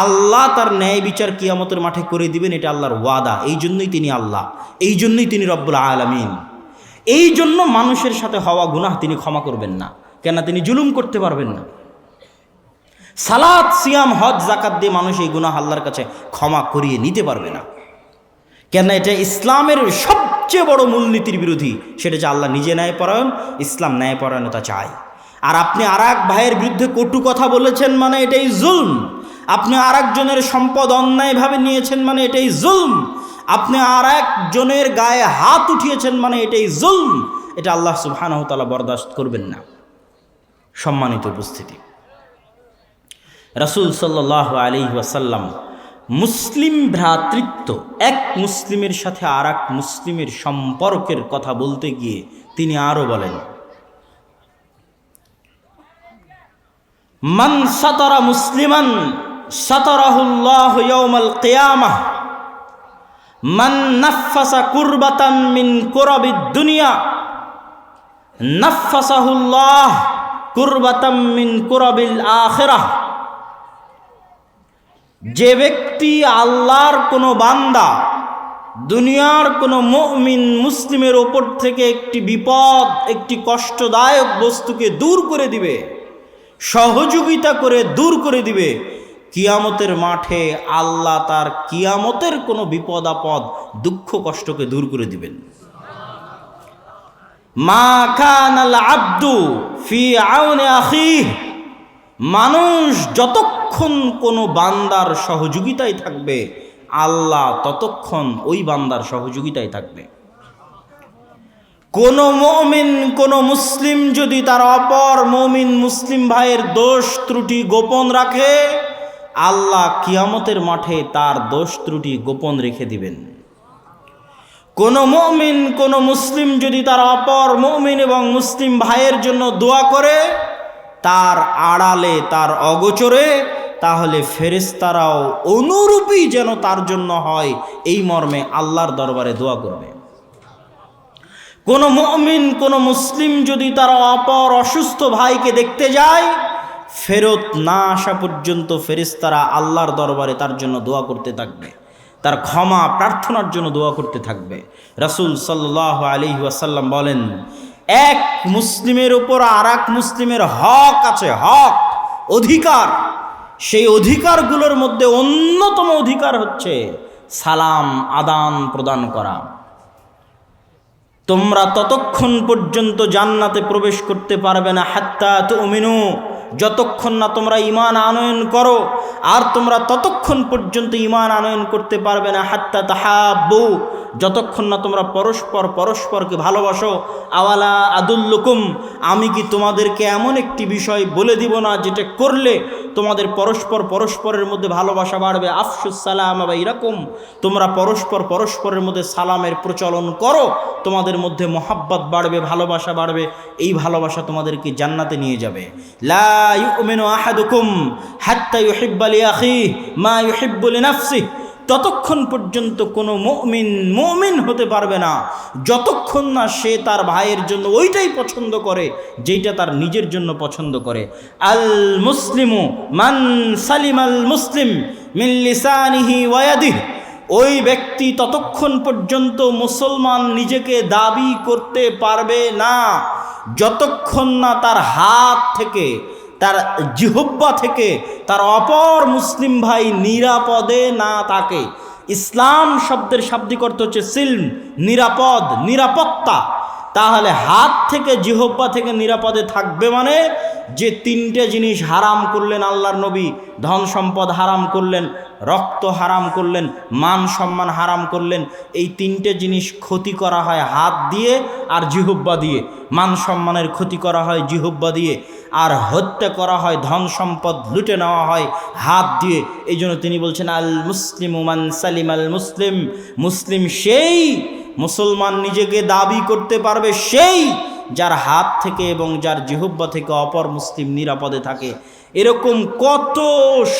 আল্লাহ তার ন্যায় বিচার কিয়ামতের মাঠে করে দিবেন, এটা আল্লাহর ওয়াদা। এই জন্যই তিনি আল্লাহ। এই জন্যই তিনি রব্বুল আলামিন। এই জন্য মানুষের সাথে হওয়া গুনাহ তিনি ক্ষমা করবেন না কেন তিনি জুলুম করতে পারবেন না। সালাদ সিয়াম, হজ জাকাত দিয়ে মানুষ এই গুনাহ আল্লাহর কাছে ক্ষমা করিয়ে নিতে পারবে না। কেন এটা ইসলামের সবচেয়ে বড় মূলনীতির বিরোধী। সেটা যে আল্লাহ নিজে ন্যায়পরায়ণ, ইসলাম ন্যায়পরায়ণতা চায়। আর আপনি আর ভাইয়ের বিরুদ্ধে কটু কথা বলেছেন মানে এটাই জুলম। আপনি আর একজনের সম্পদ অন্যায়ভাবে নিয়েছেন মানে এটাই জুলম। আপনি আর একজনের গায়ে হাত উঠিয়েছেন মানে এটাই জুলম। এটা আল্লাহ সুবহানাহু বরদাস্ত করবেন না। সম্মানিত উপস্থিতি। রাসূল সাল্লাহ আলী ওয়াসাল্লাম মুসলিম ভ্রাতৃত্ব, এক মুসলিমের সাথে আর এক মুসলিমের সম্পর্কের কথা বলতে গিয়ে তিনি আরও বলেন, মান সাতারা মুসলিমান সাতারাহুল্লাহ ইয়াউমাল কিয়ামাহ। মান নাফাসা কুরবাতাম মিন কুরাবিদ দুনিয়া নাফাসাহুল্লাহ কুরবাতাম মিন কুরাবিল আখিরাহ। যে ব্যক্তি আল্লাহর কোনো বান্দা, দুনিয়ার কোনো মুমিন, মুসলিমের ওপর থেকে একটি বিপদ, একটি কষ্টদায়ক বস্তুকে দূর করে দিবে, সহযোগিতা করে দূর করে দিবে কিয়ামতের মাঠে আল্লাহ তার কিয়ামতের কোনো বিপদ, আপদ, দুঃখ, কষ্টকে দূর করে দিবেন। মা কানাল আব্দু ফি আউনে আখিহ। মানুষ যতক্ষণ কোনো বান্দার সহযোগিতায় থাকবে, আল্লাহ ততক্ষণ ওই বান্দার সহযোগিতায় থাকবে। কোনো মমিন, কোনো মুসলিম যদি তার অপর মমিন মুসলিম ভাইয়ের দোষ ত্রুটি গোপন রাখে আল্লাহ কিয়ামতের মাঠে তার দোষ ত্রুটি গোপন রেখে দিবেন। কোনো মমিন, কোনো মুসলিম যদি তার অপর মমিন এবং মুসলিম ভাইয়ের জন্য দোয়া করে, তার আড়ালে, তার অগোচরে, তাহলে ফেরেস্তারাও অনুরূপী যেন তার জন্য হয়, এই মর্মে আল্লাহর দরবারে দোয়া করবে। কোনো মমিন, কোনো মুসলিম যদি তার অপর অসুস্থ ভাইকে দেখতে যায় ফেরত না আসা পর্যন্ত ফেরিস্তারা আল্লাহর দরবারে তার জন্য দোয়া করতে থাকবে। তার ক্ষমা প্রার্থনার জন্য দোয়া করতে থাকবে। রাসুল সাল্লাহ আলী ওয়াসাল্লাম বলেন, এক মুসলিমের উপর আর মুসলিমের হক আছে, হক, অধিকার। সেই অধিকারগুলোর মধ্যে অন্যতম অধিকার হচ্ছে সালাম, আদান প্রদান করা। তোমরা ততক্ষণ পর্যন্ত জান্নাতে প্রবেশ করতে পারবে না, হাত্তা তুমিনু। যতক্ষণ না তোমরা ইমান আনয়ন করো, আর তোমরা ততক্ষণ পর্যন্ত ইমান আনয়ন করতে পারবে না, হাত্তা তাহাবু যতক্ষণ না তোমরা পরস্পর পরস্পরকে ভালোবাসো, আওয়ালা আদুল্লুকুম, আমি কি তোমাদেরকে এমন একটি বিষয় বলে দিব না যেটা করলে তোমাদের পরস্পর পরস্পরের মধ্যে ভালোবাসা বাড়বে। আফসুস সালাম বা এরকম তোমরা পরস্পর পরস্পরের মধ্যে সালামের প্রচলন করো। তোমাদের মধ্যে মোহাব্বত বাড়বে, ভালোবাসা বাড়বে। এই ভালোবাসা তোমাদেরকে জান্নাতে নিয়ে যাবে। লা ইউমিনু আহাদুকুম হাত্তা ইউহিব্বা লিআখিহি মা ইউহিব্বু লিনাফসিহি ততক্ষণ পর্যন্ত কোনো মমিন মমিন হতে পারবে না। যতক্ষণ না সে তার ভাইয়ের জন্য ওইটাই পছন্দ করে, যেইটা তার নিজের জন্য পছন্দ করে। আল মুসলিমু মান সালিম আল মুসলিম মিল্লিসানিহি ওয়াদিহ ওই ব্যক্তি ততক্ষণ পর্যন্ত মুসলমান নিজেকে দাবি করতে পারবে না। যতক্ষণ না তার হাত থেকে তার জিহব্বা থেকে তার অপর মুসলিম ভাই নিরাপদে না থাকে ইসলাম শব্দের শাব্দিক অর্থ হচ্ছে সিলম, নিরাপদ, নিরাপত্তা। তাহলে হাত থেকে জিহব্বা থেকে নিরাপদে থাকবে মানে যে তিনটে জিনিস হারাম করলেন আল্লাহর নবী, ধন সম্পদ হারাম করলেন, রক্ত হারাম করলেন, মান সম্মান হারাম করলেন, এই তিনটে জিনিস ক্ষতি করা হয় হাত দিয়ে আর জিহব্বা দিয়ে। মান সম্মানের ক্ষতি করা হয় জিহব্বা দিয়ে। আর হত্যা করা হয়, ধন সম্পদ লুটে নেওয়া হয়, হাত দিয়ে। এই জন্য তিনি বলছেন, আল মুসলিম উমান সালিম আল মুসলিম। মুসলিম সেই মুসলমান নিজেকে দাবি করতে পারবে সেই যার হাত থেকে এবং যার জিহব্বা থেকে অপর মুসলিম নিরাপদে থাকে। এরকম কত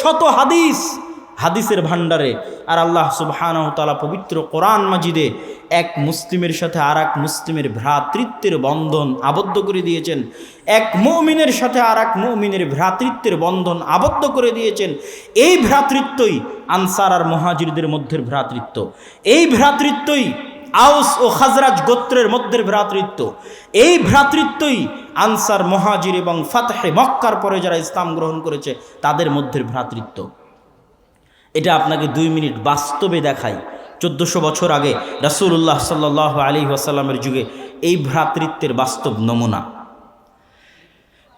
শত হাদিস হাদিসের ভাণ্ডারে। আর আল্লাহ সুবহানাহু তাআলা পবিত্র কোরআন মাজিদে এক মুসলিমের সাথে আর এক মুসলিমের ভ্রাতৃত্বের বন্ধন আবদ্ধ করে দিয়েছেন। এক মৌমিনের সাথে আর এক মৌমিনের ভ্রাতৃত্বের বন্ধন আবদ্ধ করে দিয়েছেন। এই ভ্রাতৃত্বই আনসার আর মহাজিরদের মধ্যে ভ্রাতৃত্ব। এই ভ্রাতৃত্বই আউস ও খাজরাজ গোত্রের মধ্যে ভ্রাতৃত্ব। এই ভ্রাতৃত্বই আনসার, মহাজির এবং ফাতহে মক্কার পরে যারা ইসলাম গ্রহণ করেছে, তাদের মধ্যে ভ্রাতৃত্ব। এটা আপনাকে দুই মিনিট বাস্তবে দেখাই। চোদ্দোশো বছর আগে রাসূলুল্লাহ সাল্লাহ আলী ওয়াসাল্লামের যুগে এই ভ্রাতৃত্বের বাস্তব নমুনা।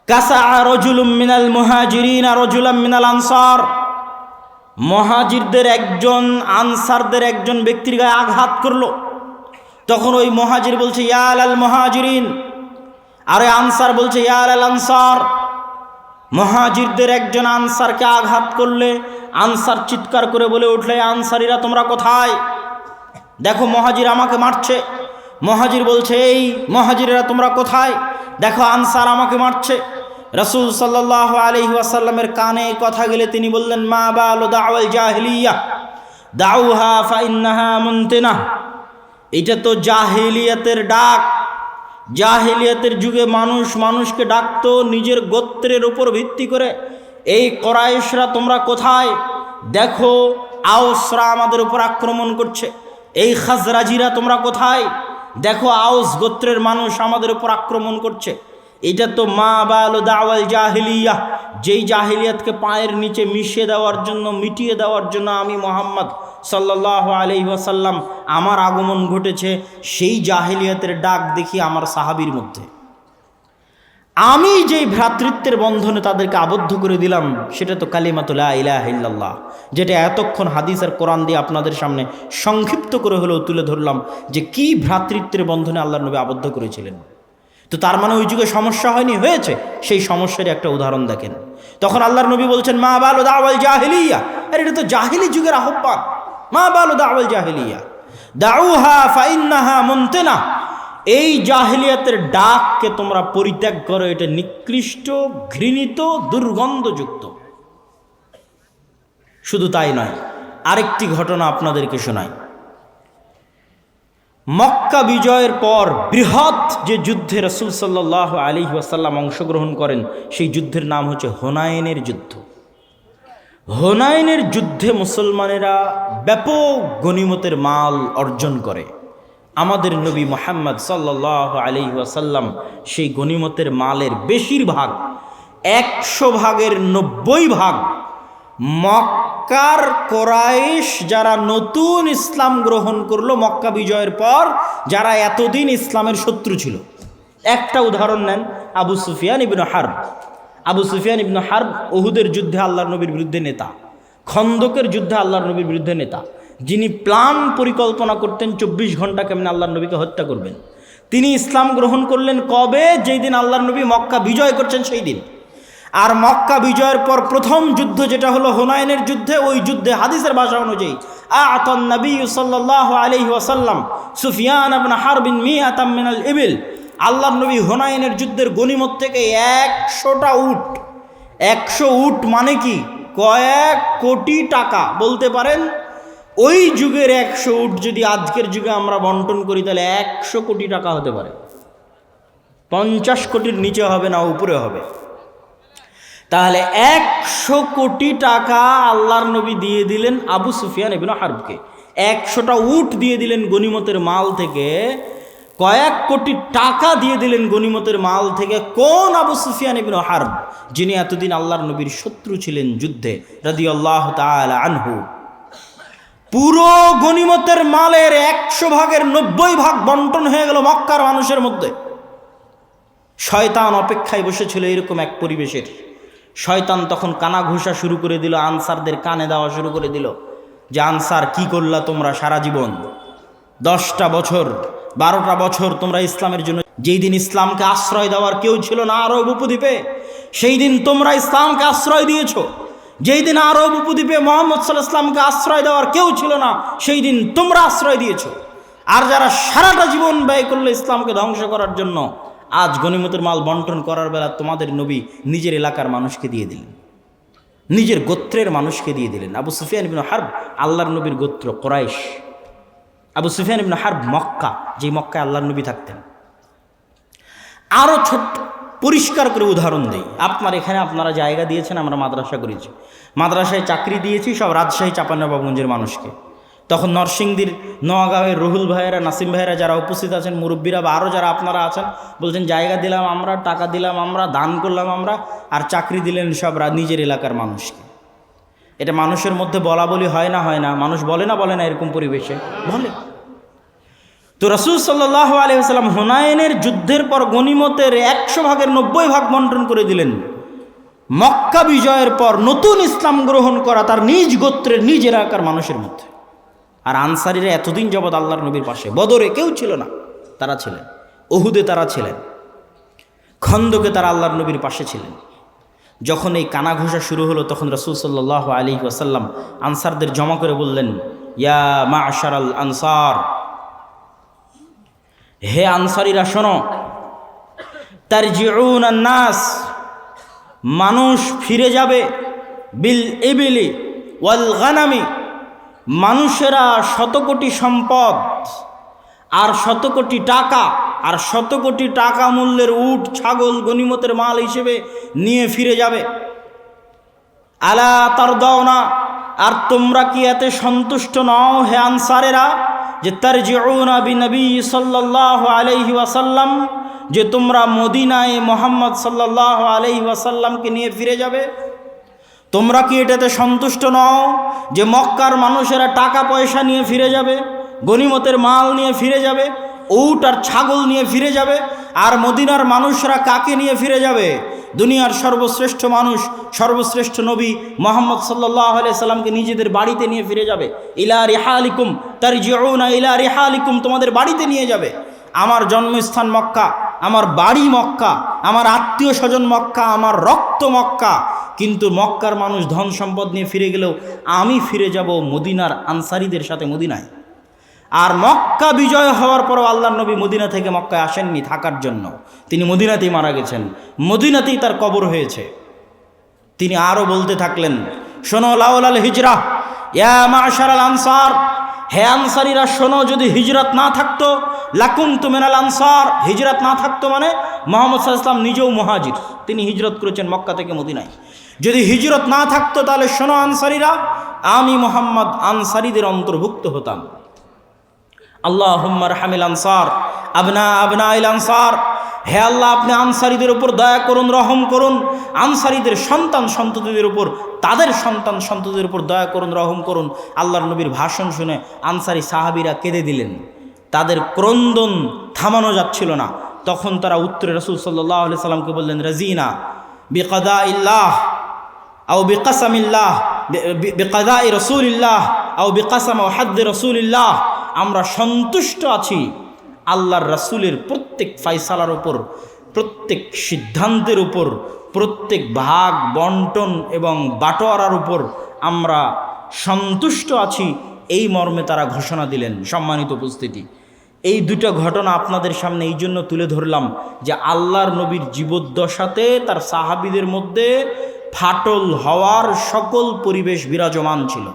কাসা রজুলুম মিনাল মুহাজিরিন রজুলাম মিনাল আনসার। মহাজিরদের একজন আনসারদের একজন ব্যক্তির গায়ে আঘাত করল। তখন ওই মহাজির বলছে ইয়াল আল মহাজিরিন। আরে আনসার বলছে ইয়াল আল আনসার। মহাজিরদের একজন আনসারকে আঘাত করলে আনসার চিৎকার করে বলে উঠলে, আনসারিরা তোমরা কোথায়? দেখো, মহাজির আমাকে মারছে। মহাজির বলছে, এই মহাজিরেরা তোমরা কোথায়? দেখো, আনসার আমাকে মারছে। রসুল সাল্লাহ আলহি ওয়াসাল্লামের কানে কথা গেলে তিনি বললেন, মা বালো দাওয়াল দাউহা ফাইন্নাহা মুনতেনা। এটা তো জাহিলিয়াতের ডাক। জাহিলিয়াতের যুগে মানুষ মানুষকে ডাকতো নিজের গোত্রের উপর ভিত্তি করে। এই করাইশরা তোমরা কোথায়? দেখো আউসরা আমাদের উপর আক্রমণ করছে। এই খাজরাজিরা তোমরা কোথায়? দেখো আউস গোত্রের মানুষ আমাদের উপর আক্রমণ করছে। এটা তো মা বাল দাওয়াল জাহিলিয়া। যেই জাহিলিয়াতকে পায়ের নিচে মিশিয়ে দেওয়ার জন্য, মিটিয়ে দেওয়ার জন্য আমি মোহাম্মদ সাল্লাহ আলহি ওয়াসাল্লাম আমার আগমন ঘটেছে, সেই জাহিলিয়াতের ডাক দেখি আমার সাহাবির মধ্যে। আমি যেই ভ্রাতৃত্বের বন্ধনে তাদেরকে আবদ্ধ করে দিলাম, সেটা তো কালিমাতুল্লাহ ইলাহিল্লাহ যেটা এতক্ষণ হাদিস আর কোরআন দিয়ে আপনাদের সামনে সংক্ষিপ্ত করে হলেও তুলে ধরলাম যে কি ভ্রাতৃত্বের বন্ধনে আল্লাহ নবী আবদ্ধ করেছিলেন। তো তার মানে ওই যুগে সমস্যা হয়নি, হয়েছে। সেই সমস্যারই একটা উদাহরণ দেখেন। তখন আল্লাহর নবী বলছেন, মা বালো দাওয়াল জাহিলিয়া। আর এটা তো জাহিলি যুগের আহ্বান। মা বালো দাওয়াল জাহিলিয়া। দাউহা ফাইন্নাহা মুনতেনা। এই জাহিলিয়াতের ডাককে তোমরা পরিত্যাগ করো, এটা নিকৃষ্ট, ঘৃণিত, দুর্গন্ধযুক্ত। শুধু তাই নয়, আরেকটি ঘটনা আপনাদেরকে শোনাই। মক্কা বিজয়ের পর বৃহৎ যে যুদ্ধে রসুল সাল্লাহ আলী ওয়াসাল্লাম অংশগ্রহণ করেন, সেই যুদ্ধের নাম হচ্ছে হোনায়নের যুদ্ধ। হোনায়নের যুদ্ধে মুসলমানেরা ব্যাপক গনিমতের মাল অর্জন করে। আমাদের নবী মোহাম্মদ সাল্লাহ আলি ওয়াসাল্লাম সেই গনিমতের মালের বেশিরভাগ, একশো ভাগের নব্বই ভাগ মক্কার কোরাইশ যারা নতুন ইসলাম গ্রহণ করল মক্কা বিজয়ের পর, যারা এতদিন ইসলামের শত্রু ছিল। একটা উদাহরণ নেন, Abu Sufyan ibn Harb. Abu Sufyan ibn Harb ওহুদের যুদ্ধে আল্লাহ নবীর বিরুদ্ধে নেতা, খন্দকের যুদ্ধে আল্লাহর নবীর বিরুদ্ধে নেতা। যিনি প্লান পরিকল্পনা করতেন চব্বিশ ঘণ্টা কেমন আল্লাহর নবীকে হত্যা করবেন। তিনি ইসলাম গ্রহণ করলেন কবে? যেই দিন আল্লাহর নবী মক্কা বিজয় করছেন, সেই দিন। আর মক্কা বিজয়ের পর প্রথম যুদ্ধ যেটা হলো হোনায়নের যুদ্ধে, ওই যুদ্ধে হাদিসের ভাষা অনুযায়ী আতন নবী সাল্লাহ আলহি ওয়াসাল্লাম সুফিয়ান আবনা হারবিন মি আতাম মিনাল ইবিল। আল্লাহ নবী হোনায়নের যুদ্ধের গনিমত থেকে একশোটা উট। একশো উট মানে কি? কয়েক কোটি টাকা। বলতে পারেন ওই যুগের একশো উট যদি আজকের যুগে আমরা বন্টন করি, তাহলে একশো কোটি টাকা হতে পারে। পঞ্চাশ কোটির নিচে হবে না, উপরে হবে। তাহলে একশো কোটি টাকা আল্লাহর নবী দিয়ে দিলেন আবু সুফিয়ান এবিন হারবকে। একশোটা উট দিয়ে দিলেন গনিমতের মাল থেকে। কয়েক কোটি টাকা দিয়ে দিলেন গনিমতের মাল থেকে কোন আবু সুফিয়ান ইবিন হারব, যিনি এতদিন আল্লাহর নবীর শত্রু ছিলেন যুদ্ধে রাদি আল্লাহ আনহু। পুরো গনিমতের মালের একশো ভাগের নব্বই ভাগ বন্টন হয়ে গেল মক্কার মানুষের মধ্যে। শয়তান অপেক্ষায় বসেছিল এরকম এক পরিবেশের। শয়তান তখন কানা ঘোষা শুরু করে দিল, আনসারদের কানে দেওয়া শুরু করে দিল যে, আনসার, কি করলা তোমরা সারা জীবন? দশটা বছর, বারোটা বছর তোমরা ইসলামের জন্য, যেই দিন ইসলামকে আশ্রয় দেওয়ার কেউ ছিল না আরব উপদ্বীপে, সেই দিন তোমরা ইসলামকে আশ্রয় দিয়েছ। যেই দিন আরব উপদ্বীপে মোহাম্মদ সাল্লাহ ইসলামকে আশ্রয় দেওয়ার কেউ ছিল না, সেই দিন তোমরা আশ্রয় দিয়েছ। আর যারা সারাটা জীবন ব্যয় করল ইসলামকে ধ্বংস করার জন্য, আজ গনিমতের মাল বন্টন করার বেলা তোমাদের নবী নিজের এলাকার মানুষকে দিয়ে দিলেন। নিজের গোত্রের মানুষকে দিয়ে দিলেন। আবু সুফিয়ান ইবিন হার্ব, আল্লাহর নবীর গোত্র Quraysh. Abu Sufyan ibn Harb Mecca যে মক্কায় আল্লাহর নবী থাকতেন। আরও ছোট্ট পরিষ্কার করে উদাহরণ দেই। আপনার এখানে আপনারা জায়গা দিয়েছেন, আমরা মাদ্রাসা করেছি। মাদ্রাসায় চাকরি দিয়েছি সব রাজশাহী চাপানবাবগঞ্জের মানুষকে। তখন নরসিংদীর নোয়াগাঁওয়ের রুহুল ভাইয়েরা, নাসিম ভাইয়েরা যারা উপস্থিত আছেন, মুরব্বীরা বা আরও যারা আপনারা আছেন, বলছেন, জায়গা দিলাম আমরা, টাকা দিলাম আমরা, দান করলাম আমরা, আর চাকরি দিলেন সব নিজের এলাকার মানুষকে। এটা মানুষের মধ্যে বলা বলি হয় না হয় না। মানুষ বলে না বলে না, এরকম পরিবেশে। বলে। তো রসুল সাল্লাহ আলহিহাল্লাম হুনায়নের যুদ্ধের পর গনিমতের একশো ভাগের নব্বই ভাগ বন্টন করে দিলেন। মক্কা বিজয়ের পর নতুন ইসলাম গ্রহণ করা তার নিজ গোত্রের নিজ এলাকার মানুষের মধ্যে। আর আনসারিরা এতদিন জবৎ আল্লাহর নবীর পাশে, বদরে কেউ ছিল না, তারা ছিলেন। ওহুদে তারা ছিলেন। খন্দকে তারা আল্লাহর নবীর পাশে ছিলেন। যখন এই কানা ঘোষা শুরু হলো, তখন রসুল সাল্লাহ আলী ওয়াসাল্লাম আনসারদের জমা করে বললেন, ইয়া মা আশারাল আনসার হে আনসারিরা, শোনো। তার নাস, মানুষ ফিরে যাবে বিল ইবিলি ওয়াল গানামি, মানুষেরা শত কোটি সম্পদ আর শত কোটি টাকা আর শত কোটি টাকা মূল্যের উট, ছাগল গনিমতের মাল হিসেবে নিয়ে ফিরে যাবে। আলা তার দাও না আর তোমরা কি এতে সন্তুষ্ট নও হে আনসারেরা? যে তার জিউনা বি নবী সাল্লাহ আলহি ওয়াসাল্লাম, যে তোমরা মদিনায় মোহাম্মদ সাল্লাহ আলহি ওয়াসাল্লামকে নিয়ে ফিরে যাবে। তোমরা কি এটাতে সন্তুষ্ট নও যে মক্কার মানুষেরা টাকা পয়সা নিয়ে ফিরে যাবে, গনিমতের মাল নিয়ে ফিরে যাবে? উট আর ছাগল নিয়ে ফিরে যাবে, আর মদিনার মানুষরা কাকে নিয়ে ফিরে যাবে? দুনিয়ার সর্বশ্রেষ্ঠ মানুষ, সর্বশ্রেষ্ঠ নবী মোহাম্মদ সাল্লাহ সাল্লামকে নিজেদের বাড়িতে নিয়ে ফিরে যাবে। ইলা রিহালিকুম তার জিউনা ইলা রিহালিকুম তোমাদের বাড়িতে নিয়ে যাবে। আমার জন্মস্থান মক্কা, আমার বাড়ি মক্কা, আমার আত্মীয় স্বজন মক্কা, আমার রক্ত মক্কা। কিন্তু মক্কার মানুষ ধন সম্পদ নিয়ে ফিরে গেলেও আমি ফিরে যাব মদিনার আনসারিদের সাথে মদিনায়। আর মক্কা বিজয় হওয়ার পরও আল্লাহ নবী মদিনা থেকে মক্কায় আসেননি থাকার জন্য। তিনি মদিনাতেই মারা গেছেন। মদিনাতেই তার কবর হয়েছে। তিনি আরও বলতে থাকলেন, শোনো লাউলাল হিজরা, ইয়া মাশার আল আনসার, হে আনসারিরা, শোনো, যদি হিজরত না থাকতো লাকুম তুমেনাল আনসার, হিজরত না থাকতো মানে মোহাম্মদ সাল্লাম নিজেও মহাজির। তিনি হিজরত করেছেন মক্কা থেকে মদিনায়। যদি হিজরত না থাকতো, তাহলে শোনো আনসারিরা, আমি মোহাম্মদ আনসারিদের অন্তর্ভুক্ত হতাম। আল্লাহ হুম্মার হামিল আবনা আবনা ইল আনসার। হে আল্লাহ, আপনি আনসারিদের উপর দয়া করুন, রহম করুন। আনসারিদের সন্তান সন্ততিদের উপর, তাদের সন্তান সন্ততিদের উপর দয়া করুন, রহম করুন। আল্লাহর নবীর ভাষণ শুনে আনসারি সাহাবিরা কেঁদে দিলেন। তাদের ক্রন্দন থামানো যাচ্ছিল না। তখন তারা উত্তরে রসুল সাল্লাহ আলি সাল্লামকে বললেন, রাজিনা বিকদা ইল্লাহ আও বিকাসামিল্লাহ বেকাদা রসুলিল্লাহ আও বিকাসাম হাদ্দে রসুলিল্লাহ। আমরা সন্তুষ্ট আছি আল্লাহর রাসূলের প্রত্যেক ফাইসালার ওপর প্রত্যেক সিদ্ধান্তের উপর, প্রত্যেক ভাগ, বন্টন এবং বাটোয়ারার উপর আমরা সন্তুষ্ট আছি, এই মর্মে তারা ঘোষণা দিলেন সম্মানিত উপস্থিতি। এই দুটো ঘটনা আপনাদের সামনে এই জন্য তুলে ধরলাম যে আল্লাহর নবীর জীবদ্দশাতে তার সাহাবিদের মধ্যে ফাটল হওয়ার সকল পরিবেশ বিরাজমান ছিল।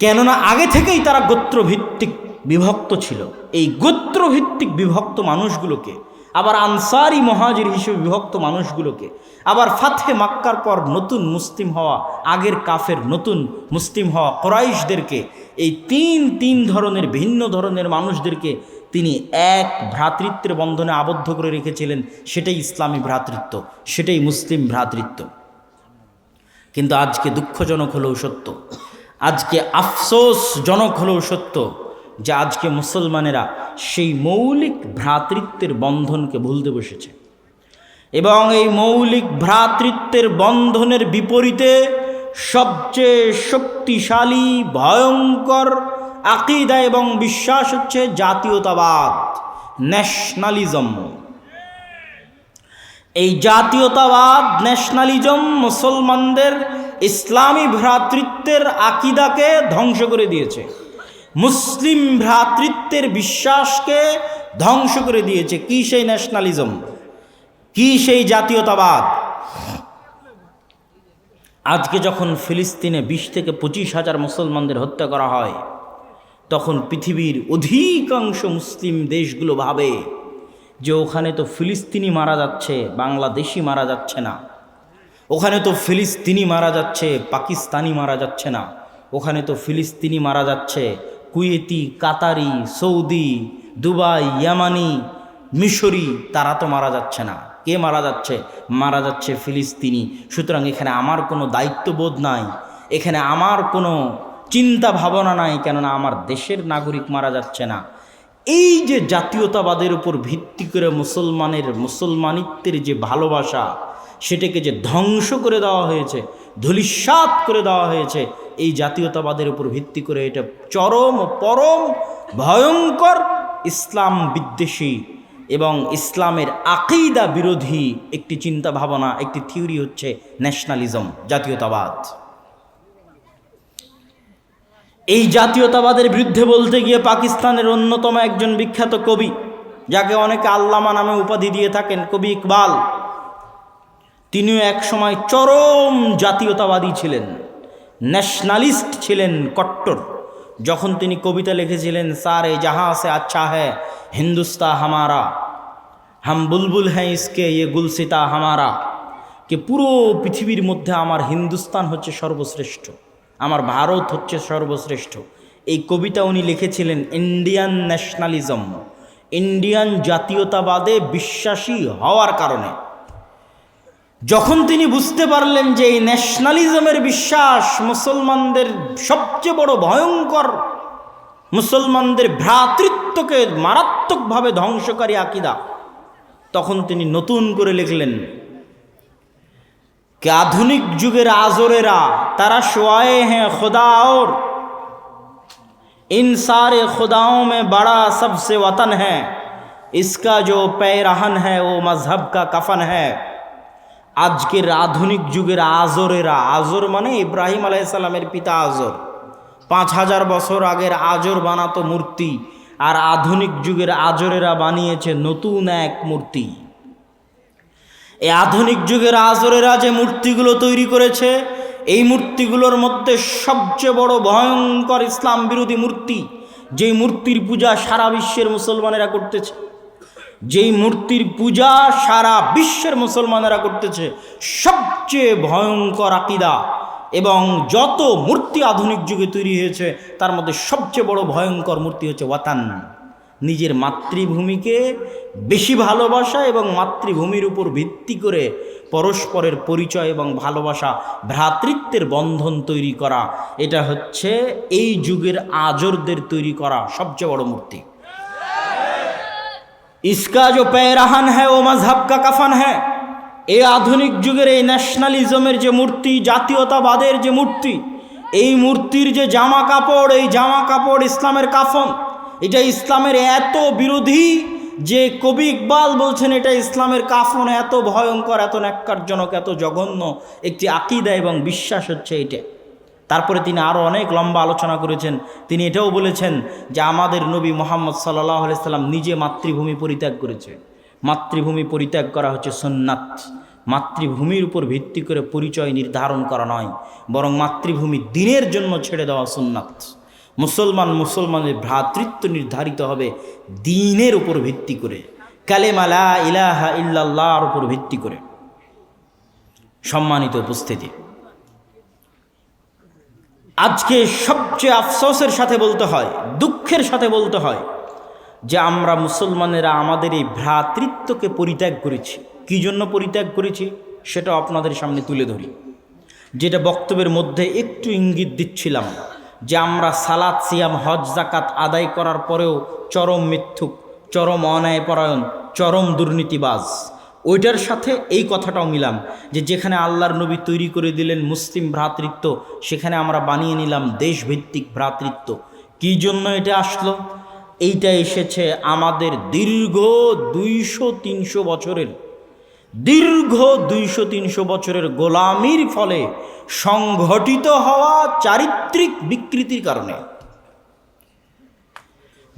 কেননা আগে থেকেই তারা গোত্রভিত্তিক বিভক্ত ছিল। এই গোত্রভিত্তিক বিভক্ত মানুষগুলোকে, আবার আনসারি মহাজির হিসেবে বিভক্ত মানুষগুলোকে, আবার ফাথে মাক্কার পর নতুন মুসলিম হওয়া, আগের কাফের নতুন মুসলিম হওয়া কোরাইশদেরকে, এই তিন তিন ধরনের, ভিন্ন ধরনের মানুষদেরকে তিনি এক ভ্রাতৃত্বের বন্ধনে আবদ্ধ করে রেখেছিলেন। সেটাই ইসলামী ভ্রাতৃত্ব, সেটাই মুসলিম ভ্রাতৃত্ব। কিন্তু আজকে দুঃখজনক হলেও সত্য আজকে আফসোসজনক হলেও সত্য যে আজকে মুসলমানেরা সেই মৌলিক ভ্রাতৃত্বের বন্ধনকে ভুলতে বসেছে। এবং এই মৌলিক ভ্রাতৃত্বের বন্ধনের বিপরীতে সবচেয়ে শক্তিশালী, ভয়ঙ্কর আকিদা এবং বিশ্বাস হচ্ছে জাতীয়তাবাদ, ন্যাশনালিজম। এই জাতীয়তাবাদ, ন্যাশনালিজম মুসলমানদের ইসলামী ভ্রাতৃত্বের আকিদাকে ধ্বংস করে দিয়েছে। মুসলিম ভ্রাতৃত্বের বিশ্বাসকে ধ্বংস করে দিয়েছে। কি সেই ন্যাশনালিজম কি সেই জাতীয়তাবাদ? আজকে যখন ফিলিস্তিনে বিশ থেকে পঁচিশ হাজার মুসলমানদের হত্যা করা হয়, তখন পৃথিবীর অধিকাংশ মুসলিম দেশগুলো ভাবে যে ওখানে তো ফিলিস্তিনি মারা যাচ্ছে, বাংলাদেশি মারা যাচ্ছে না। ওখানে তো ফিলিস্তিনি মারা যাচ্ছে, পাকিস্তানি মারা যাচ্ছে না। ওখানে তো ফিলিস্তিনি মারা যাচ্ছে, কুয়েতি, কাতারি, সৌদি, দুবাই, ইয়ামানি, মিশরি, তারা তো মারা যাচ্ছে না। কে মারা যাচ্ছে? মারা যাচ্ছে ফিলিস্তিনি। সুতরাং এখানে আমার কোনো দায়িত্ববোধ নাই, এখানে আমার কোনো চিন্তা ভাবনা নাই, কেননা আমার দেশের নাগরিক মারা যাচ্ছে না। এই যে জাতীয়তাবাদের উপর ভিত্তি করে মুসলমানের, মুসলমানিত্বের যে ভালোবাসা সেটাকে যে ধ্বংস করে দেওয়া হয়েছে, ধূলিসাৎ করে দেওয়া হয়েছে, এই জাতীয়তাবাদের উপর ভিত্তি করে এটা চরম পরম ভয়ঙ্কর ইসলাম বিদ্বেষী এবং ইসলামের আকিদা বিরোধী একটি চিন্তা ভাবনা একটি থিওরি হচ্ছে ন্যাশনালিজম, জাতীয়তাবাদ। এই জাতীয়তাবাদের বিরুদ্ধে বলতে গিয়ে পাকিস্তানের অন্যতম একজন বিখ্যাত কবি, যাকে অনেকে আল্লামা নামে উপাধি দিয়ে থাকেন, কবি ইকবাল। তিনিও এক সময় চরম জাতীয়তাবাদী ছিলেন ন্যাশনালিস্ট ছিলেন কট্টর। যখন তিনি কবিতা লিখেছিলেন, সারে যাহা সে আচ্ছা হ্যাঁ হিন্দুস্তা হামারা, হাম বুলবুল হ্যাঁ ইসকে ইয়ে গুলসিতা হামারা, কে পুরো পৃথিবীর মধ্যে আমার হিন্দুস্তান হচ্ছে সর্বশ্রেষ্ঠ, আমার ভারত হচ্ছে সর্বশ্রেষ্ঠ। এই কবিতা উনি লিখেছিলেন ইন্ডিয়ান ন্যাশনালিজম ইন্ডিয়ান জাতীয়তাবাদে বিশ্বাসী হওয়ার কারণে। যখন তিনি বুঝতে পারলেন যে এই ন্যাশনালিজমের বিশ্বাস মুসলমানদের সবচেয়ে বড় ভয়ঙ্কর মুসলমানদের ভ্রাতৃত্বকে মারাত্মকভাবে ধ্বংসকারী আকিদা তখন তিনি নতুন করে লিখলেন कि आधुनिक जुगेर आजोरेरा तारा शुआए हैं खुदा और इन सारे खुदाओं में बड़ा सबसे वतन है इसका जो पैरहन है वो मजहब का कफन है আজকের আধুনিক যুগের আজরেরা, আজর মানে ইব্রাহিম আলাইসাল্লামের পিতা আজর। পাঁচ হাজার বছর আগের আজর বানাতো মূর্তি, আর আধুনিক যুগের আজরেরা বানিয়েছে নতুন এক মূর্তি। এই আধুনিক যুগের আজরেরা যে মূর্তিগুলো তৈরি করেছে, এই মূর্তিগুলোর মধ্যে সবচেয়ে বড় ভয়ঙ্কর ইসলাম বিরোধী মূর্তি, যেই মূর্তির পূজা সারা বিশ্বের মুসলমানেরা করতেছে। যেই মূর্তির পূজা সারা বিশ্বের মুসলমানেরা করতেছে, সবচেয়ে ভয়ঙ্কর আকিদা। এবং যত মূর্তি আধুনিক যুগে তৈরি হয়েছে, তার মধ্যে সবচেয়ে বড় ভয়ঙ্কর মূর্তি হচ্ছে ওয়াতান। নিজের মাতৃভূমিকে বেশি ভালোবাসা এবং মাতৃভূমির উপর ভিত্তি করে পরস্পরের পরিচয় এবং ভালোবাসা, ভ্রাতৃত্বের বন্ধন তৈরি করা। এটা হচ্ছে এই যুগের আজরদের তৈরি করা সবচেয়ে বড় মূর্তি। इसका जो पैराहन है वो मजहब का कफन है এই আধুনিক যুগের এই ন্যাশনালিজমের যে মূর্তি জাতীয়তাবাদের যে মূর্তি এই মূর্তির যে জামা কাপড় এই জামা কাপড় ইসলামের কাফন এটা ইসলামের এত বিরোধী যে কবি ইকবাল বলছেন এটা ইসলামের কাফন এত ভয়ঙ্কর এত ন্যাক্কারজনক এত জঘন্য একটি আকিদা এবং বিশ্বাস হচ্ছে এটা তারপরে তিনি আরও অনেক লম্বা আলোচনা করেছেন। তিনি এটাও বলেছেন যে আমাদের নবী মোহাম্মদ সাল্লাহ সাল্লাম নিজে মাতৃভূমি পরিত্যাগ করেছে। মাতৃভূমি পরিত্যাগ করা হচ্ছে সন্ন্যাত মাতৃভূমির উপর ভিত্তি করে পরিচয় নির্ধারণ করা নয়। বরং মাতৃভূমি দিনের জন্য ছেড়ে দেওয়া সুন্নাত। মুসলমান মুসলমানের ভ্রাতৃত্ব নির্ধারিত হবে দিনের উপর ভিত্তি করে। কালেমালা ইলাহা ইল্লাল্লাহর উপর ভিত্তি করে। সম্মানিত উপস্থিতি। আজকে সবচেয়ে আফসোসের সাথে বলতে হয়, দুঃখের সাথে বলতে হয় যে আমরা মুসলমানেরা আমাদের এই ভ্রাতৃত্বকে পরিত্যাগ করেছি। কী জন্য পরিত্যাগ করেছি? সেটা আপনাদের সামনে তুলে ধরি। যেটা বক্তব্যের মধ্যে একটু ইঙ্গিত দিচ্ছিলাম যে আমরা সালাদ সিয়াম, হজ জাকাত আদায় করার পরেও চরম মিথ্যুক, চরম অন্যায়পরায়ণ, চরম দুর্নীতিবাজ। ওইটার সাথে এই কথাটাও মিলাম যে যেখানে আল্লাহর নবী তৈরি করে দিলেন মুসলিম ভ্রাতৃত্ব, সেখানে আমরা বানিয়ে নিলাম দেশভিত্তিক ভ্রাতৃত্ব। কী জন্য এটা আসলো? এইটা এসেছে আমাদের দীর্ঘ দুইশো তিনশো বছরের, দীর্ঘ দুইশো তিনশো বছরের গোলামির ফলে সংঘটিত হওয়া চারিত্রিক বিকৃতির কারণে।